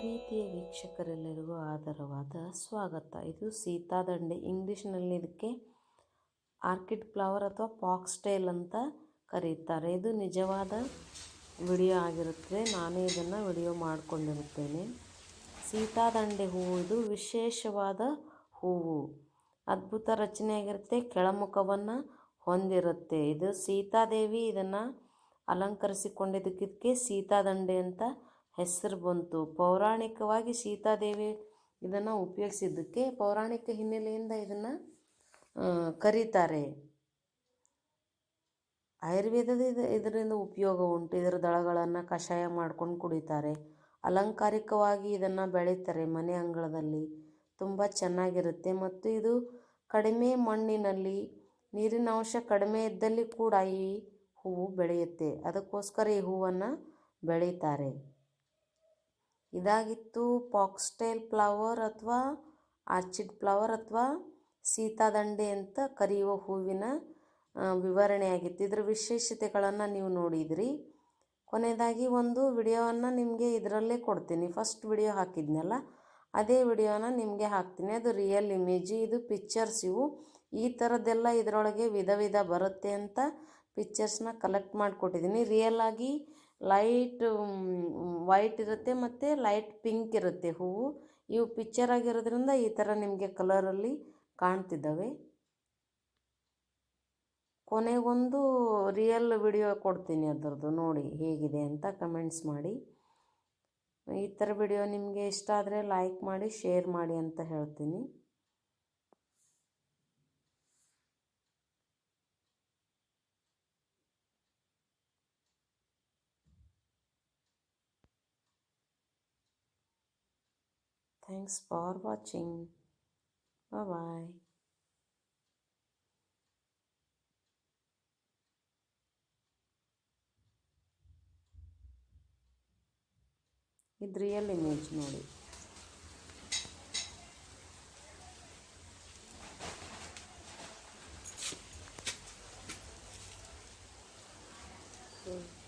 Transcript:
ಪ್ರೀತಿಯ ವೀಕ್ಷಕರೆಲ್ಲರಿಗೂ ಆದರವಾದ ಸ್ವಾಗತ. ಇದು ಸೀತಾದಂಡೆ ಇಂಗ್ಲೀಷ್ನಲ್ಲಿ ಇದಕ್ಕೆ ಆರ್ಕಿಡ್ ಫ್ಲವರ್ ಅಥವಾ ಪಾಕ್ಸ್ಟೈಲ್ ಅಂತ ಕರೀತಾರೆ ಇದು ನಿಜವಾದ ವಿಡಿಯೋ ಆಗಿರುತ್ತದೆ. ನಾನೇ ಇದನ್ನು ವಿಡಿಯೋ ಮಾಡಿಕೊಂಡಿರುತ್ತೇನೆ. ಸೀತಾದಂಡೆ ಹೂವು, ಇದು ವಿಶೇಷವಾದ ಹೂವು. ಅದ್ಭುತ ರಚನೆಯಾಗಿರುತ್ತೆ, ಕೆಳಮುಖವನ್ನು ಹೊಂದಿರುತ್ತೆ. ಇದು ಸೀತಾದೇವಿ ಇದನ್ನು ಅಲಂಕರಿಸಿಕೊಂಡಿದ್ದಕ್ಕೆ ಸೀತಾದಂಡೆ ಅಂತ ಹೆಸರು ಬಂತು. ಪೌರಾಣಿಕವಾಗಿ ಸೀತಾದೇವಿ ಇದನ್ನು ಉಪಯೋಗಿಸಿದ್ದಕ್ಕೆ ಪೌರಾಣಿಕ ಹಿನ್ನೆಲೆಯಿಂದ ಇದನ್ನು ಕರೀತಾರೆ. ಆಯುರ್ವೇದದ ಇದು, ಇದರಿಂದ ಉಪಯೋಗ ಉಂಟು. ಇದರ ದಳಗಳನ್ನು ಕಷಾಯ ಮಾಡ್ಕೊಂಡು ಕುಡಿತಾರೆ. ಅಲಂಕಾರಿಕವಾಗಿ ಇದನ್ನು ಬೆಳೀತಾರೆ ಮನೆ ಅಂಗಳದಲ್ಲಿ. ತುಂಬ ಚೆನ್ನಾಗಿರುತ್ತೆ. ಮತ್ತು ಇದು ಕಡಿಮೆ ಮಣ್ಣಿನಲ್ಲಿ, ನೀರಿನ ಅಂಶ ಕಡಿಮೆ ಇದ್ದಲ್ಲಿ ಕೂಡ ಈ ಹೂವು ಬೆಳೆಯುತ್ತೆ. ಅದಕ್ಕೋಸ್ಕರ ಈ ಹೂವನ್ನು ಬೆಳೀತಾರೆ. ಇದಾಗಿತ್ತು ಫಾಕ್ಸ್ಟೈಲ್ ಫ್ಲವರ್ ಅಥವಾ ಆರ್ಚಿಡ್ ಫ್ಲವರ್ ಅಥವಾ ಸೀತಾದಂಡೆ ಅಂತ ಕರೆಯುವ ಹೂವಿನ ವಿವರಣೆಯಾಗಿತ್ತು ಇದರ ವಿಶೇಷತೆಗಳನ್ನು ನೀವು ನೋಡಿದ್ರಿ. ಕೊನೆಯದಾಗಿ ಒಂದು ವಿಡಿಯೋವನ್ನು ನಿಮಗೆ ಇದರಲ್ಲೇ ಕೊಡ್ತೀನಿ. ಫಸ್ಟ್ ವಿಡಿಯೋ ಹಾಕಿದ್ನಲ್ಲ, ಅದೇ ವಿಡಿಯೋನ ನಿಮಗೆ ಹಾಕ್ತೀನಿ. ಅದು ರಿಯಲ್ ಇಮೇಜ್, ಇದು ಪಿಕ್ಚರ್ಸ್ ಇವು. ಈ ಥರದ್ದೆಲ್ಲ ಇದರೊಳಗೆ ವಿಧ ವಿಧ ಬರುತ್ತೆ ಅಂತ ಪಿಕ್ಚರ್ಸ್ನ ಕಲೆಕ್ಟ್ ಮಾಡಿಕೊಟ್ಟಿದ್ದೀನಿ. ರಿಯಲ್ ಆಗಿ ಲೈಟ್ ವೈಟ್ ಇರುತ್ತೆ ಮತ್ತು ಲೈಟ್ ಪಿಂಕ್ ಇರುತ್ತೆ ಹೂವು. ಇವು ಪಿಚ್ಚರ್ ಆಗಿರೋದ್ರಿಂದ ಈ ಥರ ನಿಮಗೆ ಕಲರಲ್ಲಿ ಕಾಣ್ತಿದ್ದಾವೆ. ಕೊನೆಗೊಂದು ರಿಯಲ್ ವಿಡಿಯೋ ಕೊಡ್ತೀನಿ ಅದರದ್ದು, ನೋಡಿ ಹೇಗಿದೆ ಅಂತ ಕಮೆಂಟ್ಸ್ ಮಾಡಿ. ಈ ಥರ ವಿಡಿಯೋ ನಿಮಗೆ ಇಷ್ಟ ಆದರೆ ಲೈಕ್ ಮಾಡಿ ಶೇರ್ ಮಾಡಿ ಅಂತ ಹೇಳ್ತೀನಿ. Thanks for watching. Bye bye. ಇದು ರಿಯಲ್ ಇಮೇಜ್ ನೋಡಿ ಹ್ಞೂ